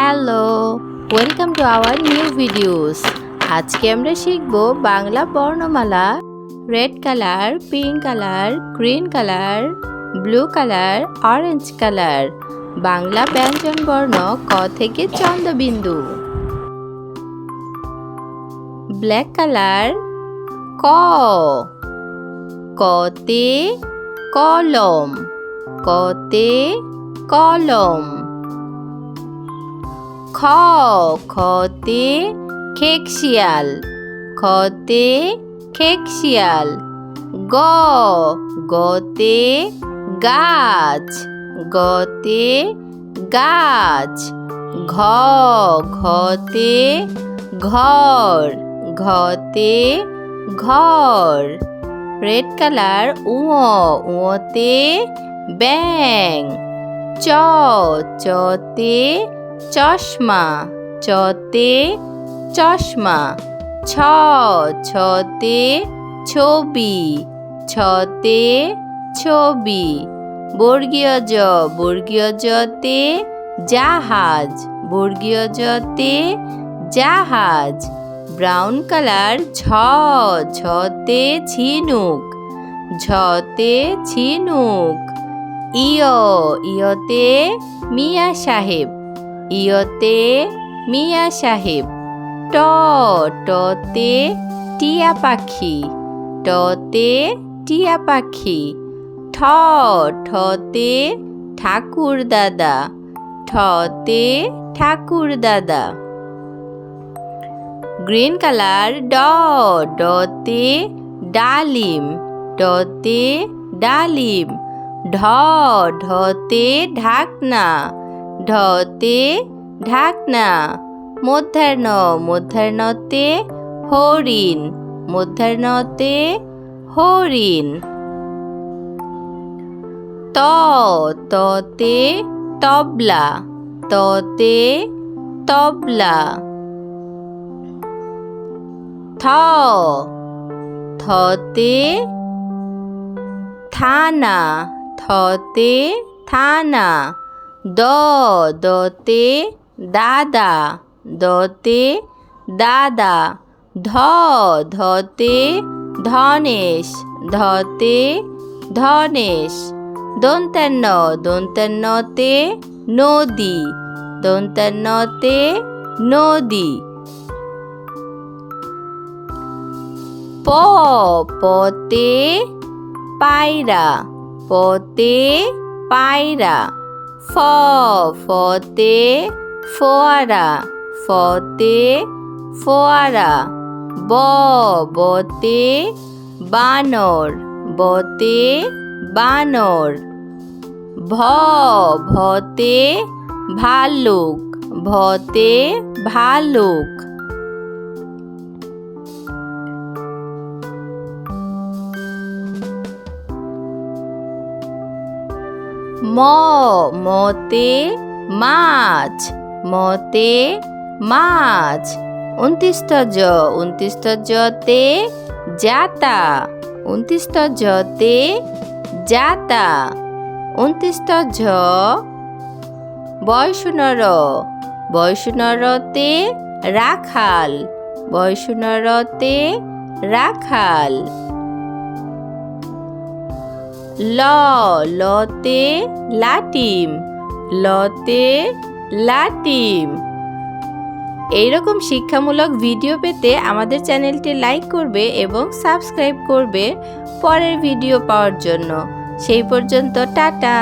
Hello, welcome to our new videos. আজকে আমরা শিখব বাংলা বর্ণমালা, red colour, pink colour, green colour, blue colour, orange colour. Bangla ব্যঞ্জন বর্ণ ক থেকে চন্দ্রবিন্দু। ব্ল্যাক কালার, ক। কতে কলম কতে কলম। খ খতে খেকশিয়াল খতে খেকশিয়াল গ গতে গাছ গতে গাছ, ঘ ঘতে ঘর ঘতে ঘর। রেড কালার, উঁ উঁতে ব্যাং, চ চতে চশমা, চতে চশমা, ছ, ছতে ছবি ছতে ছবি, বর্গীয় জ, বর্গীয় জতে জাহাজ, বর্গীয় জতে জাহাজ, ব্রাউন কালার ঝ ঝতে ঝিনুক ঝতে ঝিনুক, ইয়, ইয়তে মিয়া সাহেব। ইয়তে মিয়া সাহেব ট টতে টিয়া পাখি, টতে টিয়া পাখি ঠ ঠতে ঠাকুর দাদা, ঠতে ঠাকুর দাদা। গ্রিন কালার, ড, ডতে ডালিম ডতে ডালিম, ঢ, ঢতে ঢাকনা ঢতে ঢাকনা। মধ্যাহ্ন, মধ্যাহ্নতে হরিণ। মধ্যাহ্নতে হরিণ। ত, ততে তবলা। ততে তবলা। থ, থতে থানা। থতে থানা। দ, দতে দাদা দতে দাদা, ধ, ধতে ধনেশ ধতে ধনেশ, দন্তান্ন, দন্তান্নতে নদী দন্তান্নতে নদী। প, পতে পায়রা পতে পায়রা। ফ, ফতে ফোয়ারা ফতে ফোয়ারা, ব, বতে বানর বতে বানর, ভ, ভতে ভালুক ভতে ভালুক। ম, মতে মাছ মতে মাছ। উনত্রিশত জ উনত্রিশত জতে জাতা উনত্রিশত জতে। জাতা উনত্রিশত ঝ বয়সুনর, বয়সুনরতে রাখাল বয়সুনরতে রাখাল। ল লতে লাটিম লতে লাটিম। এইরকম শিক্ষামূলক ভিডিও পেতে আমাদের চ্যানেলটি লাইক করবে এবং সাবস্ক্রাইব করবে পরের ভিডিও পাওয়ার জন্য। সেই পর্যন্ত টাটা।